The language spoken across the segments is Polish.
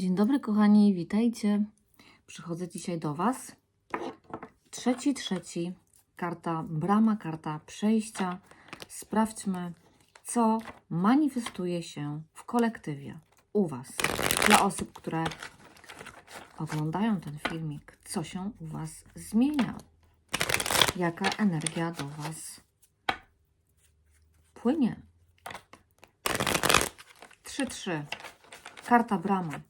Dzień dobry, kochani, witajcie. Przychodzę dzisiaj do Was. Trzeci, trzeci, karta brama, karta przejścia. Sprawdźmy, co manifestuje się w kolektywie u Was. Dla osób, które oglądają ten filmik, co się u Was zmienia. Jaka energia do Was płynie. 3-3. Karta brama.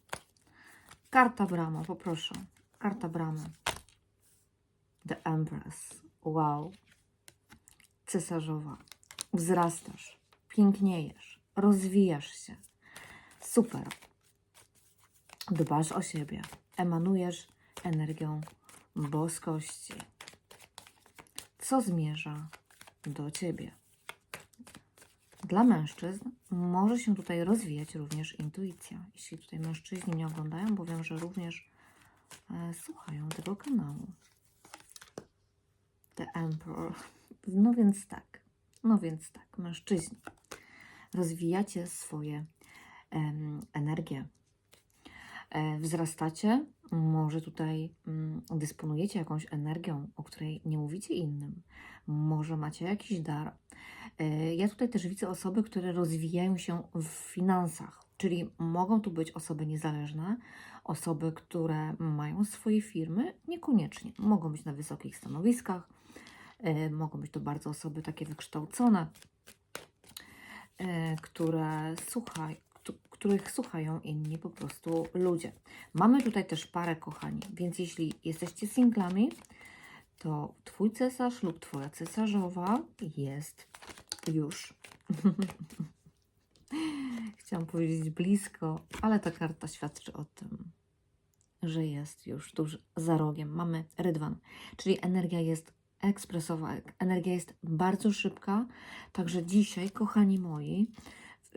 Karta brama, poproszę. Karta bramy. The Empress. Wow. Cesarzowa. Wzrastasz. Piękniejesz. Rozwijasz się. Super. Dbasz o siebie. Emanujesz energią boskości. Co zmierza do ciebie? Dla mężczyzn może się tutaj rozwijać również intuicja. Jeśli tutaj mężczyźni mnie oglądają, bo wiem, że również e, słuchają tego kanału. The Emperor. No więc tak. No więc tak, mężczyźni. Rozwijacie swoje em, energie. E, wzrastacie, może tutaj mm, dysponujecie jakąś energią, o której nie mówicie innym. Może macie jakiś dar. E, Ja tutaj też widzę osoby, które rozwijają się w finansach, czyli mogą tu być osoby niezależne, osoby, które mają swoje firmy, niekoniecznie. Mogą być na wysokich stanowiskach, e, mogą być to bardzo osoby takie wykształcone, e, które słuchaj, któ- których słuchają inni po prostu ludzie. Mamy tutaj też parę, kochani, więc jeśli jesteście singlami, to Twój cesarz lub Twoja cesarzowa jest już. Chciałam powiedzieć blisko, ale ta karta świadczy o tym, że jest już tuż za rogiem. Mamy rydwan, czyli energia jest ekspresowa, energia jest bardzo szybka. Także dzisiaj, kochani moi,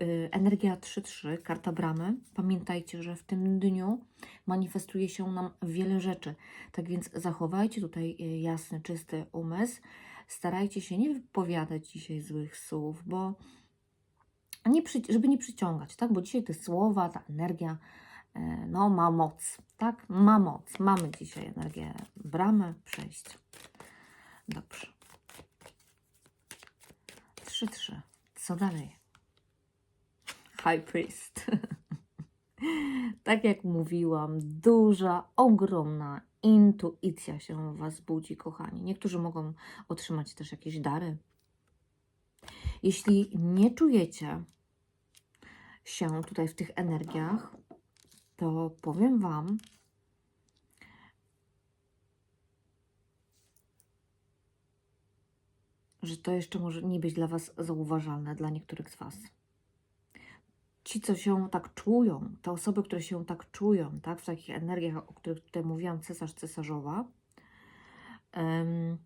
y, energia 3-3, karta bramy. Pamiętajcie, że w tym dniu manifestuje się nam wiele rzeczy. Tak więc zachowajcie tutaj y, jasny, czysty umysł. Starajcie się nie wypowiadać dzisiaj złych słów, bo nie przy, żeby nie przyciągać, tak? Bo dzisiaj te słowa, ta energia, e, no ma moc, tak? Ma moc. Mamy dzisiaj energię bramy, przejścia. Dobrze. 3-3. Co dalej? High Priest. tak jak mówiłam, duża, ogromna intuicja się w Was budzi, kochani. Niektórzy mogą otrzymać też jakieś dary. Jeśli nie czujecie się tutaj w tych energiach, to powiem Wam, że to jeszcze może nie być dla Was zauważalne, dla niektórych z Was. Ci, co się tak czują, te osoby, które się tak czują, tak, w takich energiach, o których tutaj mówiłam, cesarz, cesarzowa, em,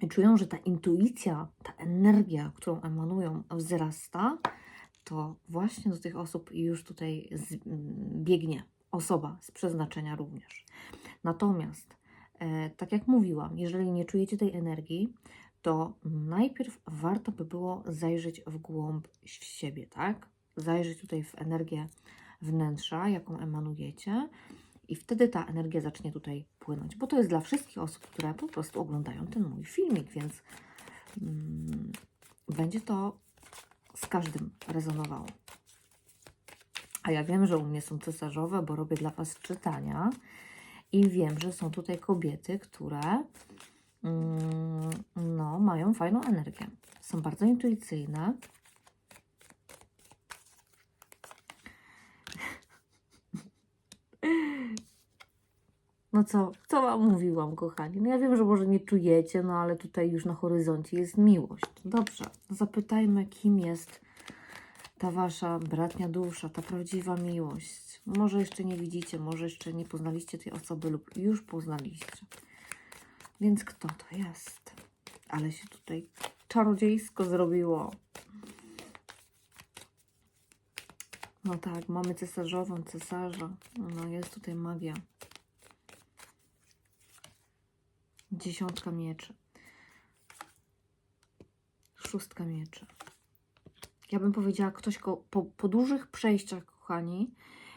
i czują, że ta intuicja, ta energia, którą emanują, wzrasta, to właśnie do tych osób już tutaj z, biegnie osoba z przeznaczenia również. Natomiast, e, tak jak mówiłam, jeżeli nie czujecie tej energii, to najpierw warto by było zajrzeć w głąb siebie, tak? Zajrzeć tutaj w energię wnętrza, jaką emanujecie, i wtedy ta energia zacznie tutaj płynąć, bo to jest dla wszystkich osób, które po prostu oglądają ten mój filmik, więc mm, będzie to z każdym rezonowało. A ja wiem, że u mnie są cesarzowe, bo robię dla Was czytania i wiem, że są tutaj kobiety, które mm, no, mają fajną energię. Są bardzo intuicyjne. No co, co Wam mówiłam, kochani? No ja wiem, że może nie czujecie, no ale tutaj już na horyzoncie jest miłość. Dobrze, zapytajmy, kim jest ta Wasza bratnia dusza, ta prawdziwa miłość. Może jeszcze nie widzicie, może jeszcze nie poznaliście tej osoby lub już poznaliście. Więc kto to jest? Ale się tutaj czarodziejsko zrobiło. No tak, mamy cesarzową, cesarza. No jest tutaj magia. Dziesiątka mieczy. Szóstka mieczy. Ja bym powiedziała, ktoś ko, po, po dużych przejściach, kochani,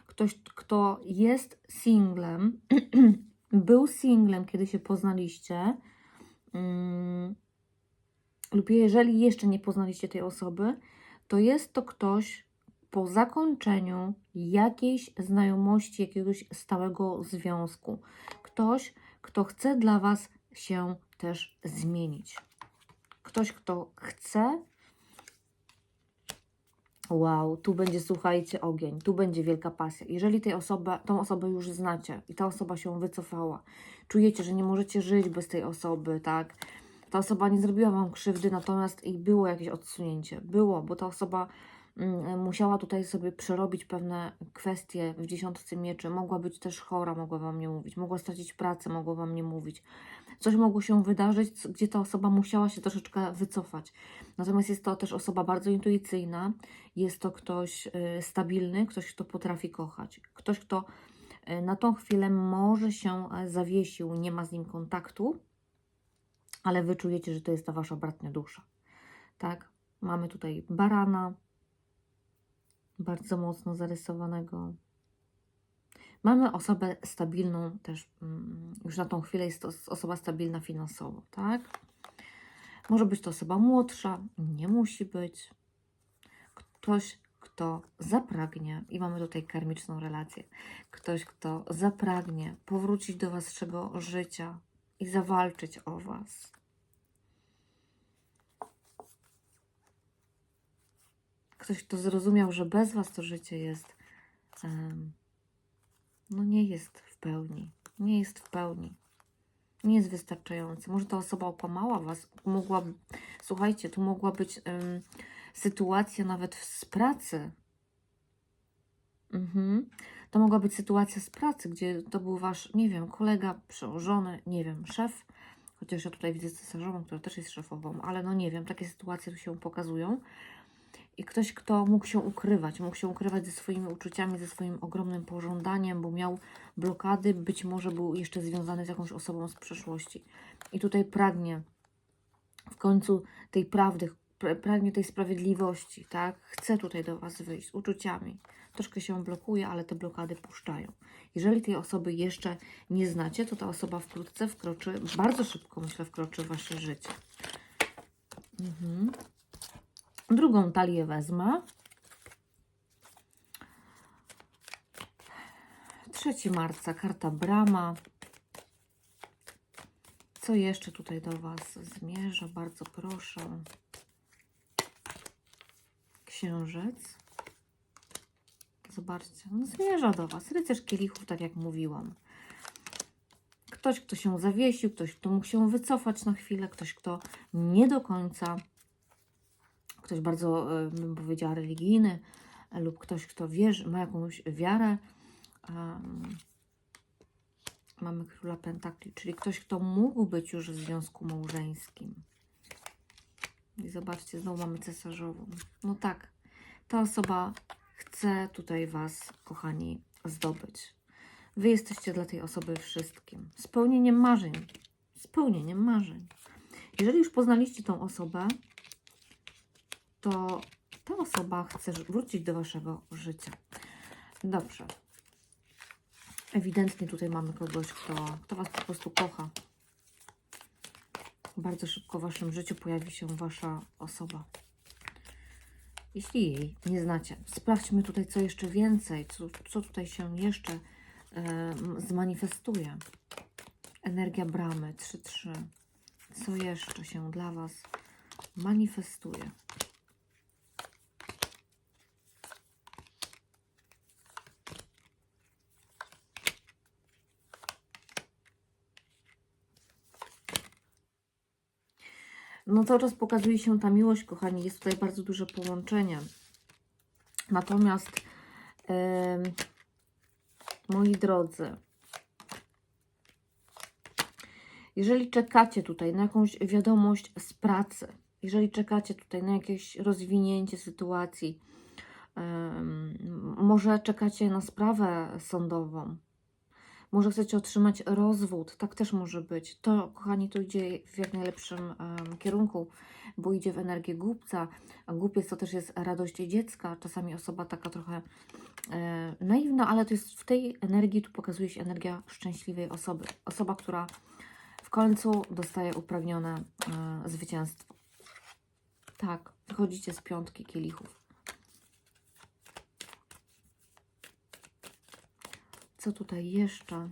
Ktoś, kto jest singlem, był singlem, kiedy się poznaliście, mm, lub jeżeli jeszcze nie poznaliście tej osoby, to jest to ktoś po zakończeniu jakiejś znajomości, jakiegoś stałego związku. Ktoś, kto chce dla Was się też zmienić. Ktoś, kto chce. Wow, tu będzie, słuchajcie, ogień, tu będzie wielka pasja. Jeżeli tej osoby, tą osobę już znacie i ta osoba się wycofała, czujecie, że nie możecie żyć bez tej osoby, tak? Ta osoba nie zrobiła Wam krzywdy, natomiast i było jakieś odsunięcie. Było, bo ta osoba musiała tutaj sobie przerobić pewne kwestie w dziesiątce mieczy. Mogła być też chora, mogła Wam nie mówić. Mogła stracić pracę, mogła Wam nie mówić. Coś mogło się wydarzyć, gdzie ta osoba musiała się troszeczkę wycofać. Natomiast jest to też osoba bardzo intuicyjna. Jest to ktoś y, stabilny, ktoś, kto potrafi kochać. Ktoś, kto y, na tą chwilę może się e, zawiesił, nie ma z nim kontaktu, ale wy czujecie, że to jest ta wasza bratnia dusza. Tak? Mamy tutaj barana, bardzo mocno zarysowanego. Mamy osobę stabilną też, mm, już na tą chwilę jest to osoba stabilna finansowo, tak? Może być to osoba młodsza, nie musi być. Ktoś, kto zapragnie, i mamy tutaj karmiczną relację, ktoś, kto zapragnie powrócić do waszego życia i zawalczyć o was. Ktoś, kto zrozumiał, że bez was to życie jest, no nie jest w pełni. Nie jest w pełni. Nie jest wystarczające. Może ta osoba okłamała was. Mogła, słuchajcie, tu mogła być em, sytuacja nawet z pracy. Mhm. To mogła być sytuacja z pracy, gdzie to był wasz, nie wiem, kolega, przełożony, nie wiem, szef. Chociaż ja tutaj widzę cesarzową, która też jest szefową, ale no nie wiem, takie sytuacje tu się pokazują. I ktoś, kto mógł się ukrywać, mógł się ukrywać ze swoimi uczuciami, ze swoim ogromnym pożądaniem, bo miał blokady, być może był jeszcze związany z jakąś osobą z przeszłości. I tutaj pragnie w końcu tej prawdy, pra- pragnie tej sprawiedliwości, tak? Chce tutaj do Was wyjść z uczuciami. Troszkę się blokuje, ale te blokady puszczają. Jeżeli tej osoby jeszcze nie znacie, to ta osoba wkrótce wkroczy, bardzo szybko myślę, wkroczy w Wasze życie. Mhm. Drugą talię wezmę. 3 marca, karta Brama. Co jeszcze tutaj do Was zmierza? Bardzo proszę. Księżyc. Zobaczcie, no zmierza do Was. Rycerz kielichów, tak jak mówiłam. Ktoś, kto się zawiesił, ktoś, kto mógł się wycofać na chwilę, ktoś, kto nie do końca ktoś bardzo, e, bym powiedziała, religijny, e, lub ktoś, kto wierzy, ma jakąś wiarę. Em, mamy króla pentakli, czyli ktoś, kto mógł być już w związku małżeńskim. I zobaczcie, znowu mamy cesarzową. No tak, ta osoba chce tutaj Was, kochani, zdobyć. Wy jesteście dla tej osoby wszystkim. Spełnieniem marzeń. Spełnieniem marzeń. Jeżeli już poznaliście tą osobę, to ta osoba chce wrócić do Waszego życia. Dobrze. Ewidentnie tutaj mamy kogoś, kto, kto Was po prostu kocha. Bardzo szybko w Waszym życiu pojawi się Wasza osoba. Jeśli jej nie znacie, sprawdźmy tutaj, co jeszcze więcej, co, co tutaj się jeszcze zmanifestuje. Energia bramy 3-3. Co jeszcze się dla Was manifestuje? No cały czas pokazuje się ta miłość, kochani. Jest tutaj bardzo duże połączenie. Natomiast, moi drodzy, jeżeli czekacie tutaj na jakąś wiadomość z pracy, jeżeli czekacie tutaj na jakieś rozwinięcie sytuacji, może czekacie na sprawę sądową, Może chcecie otrzymać rozwód, tak też może być. To, kochani, to idzie w jak najlepszym em, kierunku, bo idzie w energię głupca, głupiec to też jest radość dziecka. Czasami osoba taka trochę e, naiwna, ale to jest w tej energii, tu pokazuje się energia szczęśliwej osoby. Osoba, która w końcu dostaje uprawnione e, zwycięstwo. Tak, wychodzicie z piątki kielichów. Co tutaj jeszcze?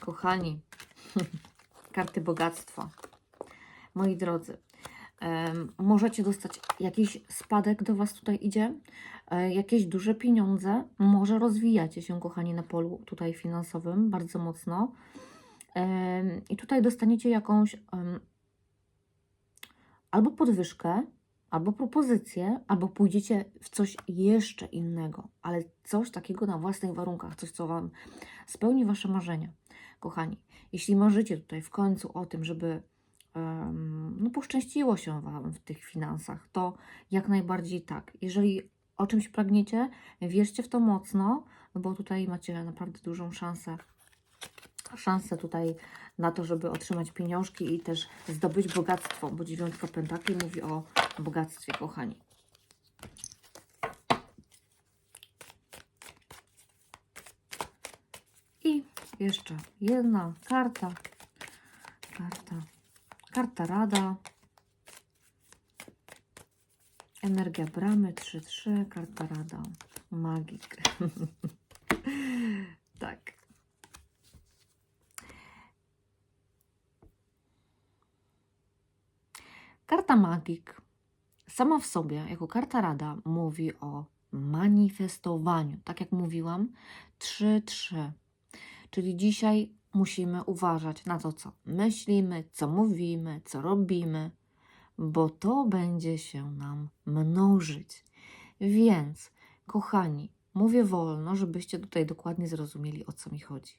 Kochani, karty bogactwa. Moi drodzy, możecie dostać jakiś spadek do Was tutaj idzie, e, jakieś duże pieniądze. Może rozwijacie się, kochani, na polu tutaj finansowym bardzo mocno. I tutaj dostaniecie jakąś albo podwyżkę, albo propozycję, albo pójdziecie w coś jeszcze innego, ale coś takiego na własnych warunkach, coś, co Wam spełni Wasze marzenia. Kochani, jeśli marzycie tutaj w końcu o tym, żeby em, no, poszczęściło się Wam w tych finansach, to jak najbardziej tak. Jeżeli o czymś pragniecie, wierzcie w to mocno, bo tutaj macie naprawdę dużą szansę szansę tutaj na to, żeby otrzymać pieniążki i też zdobyć bogactwo, bo dziewiątka pentakli mówi o bogactwie, kochani. I jeszcze jedna karta. Karta. Karta rada. Energia bramy 3-3. Karta rada. Magik. tak. Karta magik sama w sobie, jako karta rada, mówi o manifestowaniu. Tak jak mówiłam, 3-3. Czyli dzisiaj musimy uważać na to, co myślimy, co mówimy, co robimy, bo to będzie się nam mnożyć. Więc, kochani, mówię wolno, żebyście tutaj dokładnie zrozumieli, o co mi chodzi.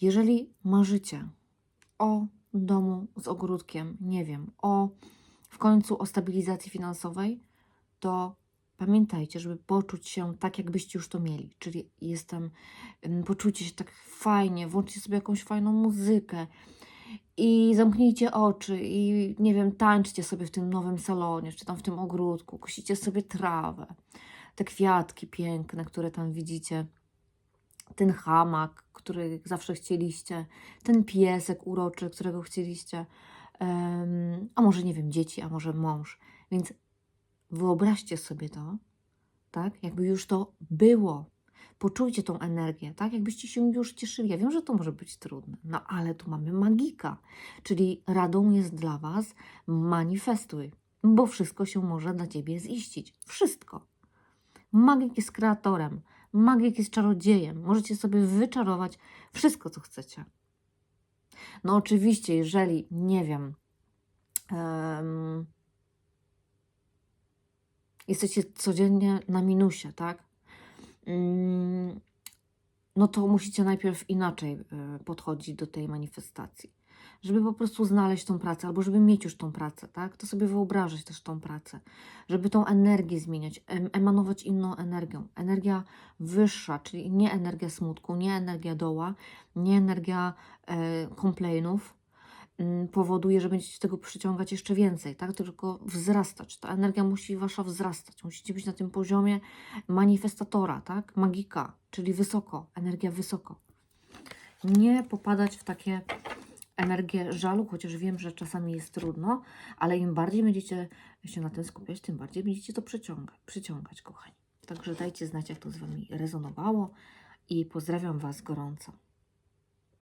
Jeżeli marzycie o domu z ogródkiem, nie wiem, o w końcu o stabilizacji finansowej, to pamiętajcie, żeby poczuć się tak, jakbyście już to mieli. Czyli jestem, ym, poczujcie się tak fajnie, włączcie sobie jakąś fajną muzykę i zamknijcie oczy i nie wiem, tańczcie sobie w tym nowym salonie, czy tam w tym ogródku, kosicie sobie trawę, te kwiatki piękne, które tam widzicie ten hamak, który zawsze chcieliście, ten piesek uroczy, którego chcieliście, em, a może nie wiem, dzieci, a może mąż. Więc wyobraźcie sobie to, tak, jakby już to było. Poczujcie tą energię, tak, jakbyście się już cieszyli. Ja wiem, że to może być trudne, no ale tu mamy magika, czyli radą jest dla Was manifestuj, bo wszystko się może dla Ciebie ziścić. Wszystko. Magik jest kreatorem, magik jest czarodziejem. Możecie sobie wyczarować wszystko, co chcecie. No oczywiście, jeżeli, nie wiem, em, jesteście codziennie na minusie, tak? Mm, no to musicie najpierw inaczej e, podchodzić do tej manifestacji. Żeby po prostu znaleźć tą pracę, albo żeby mieć już tą pracę, tak? To sobie wyobrażać też tą pracę. Żeby tą energię zmieniać, em- emanować inną energią. Energia wyższa, czyli nie energia smutku, nie energia doła, nie energia e, komplainów, mm, powoduje, że będziecie tego przyciągać jeszcze więcej, tak? Tylko wzrastać. Ta energia musi wasza wzrastać. Musicie być na tym poziomie manifestatora, tak? Magika, czyli wysoko, energia wysoko. Nie popadać w takie energię żalu, chociaż wiem, że czasami jest trudno, ale im bardziej będziecie się na tym skupiać, tym bardziej będziecie to przyciągać, przyciągać kochani. Także dajcie znać, jak to z Wami rezonowało i pozdrawiam Was gorąco.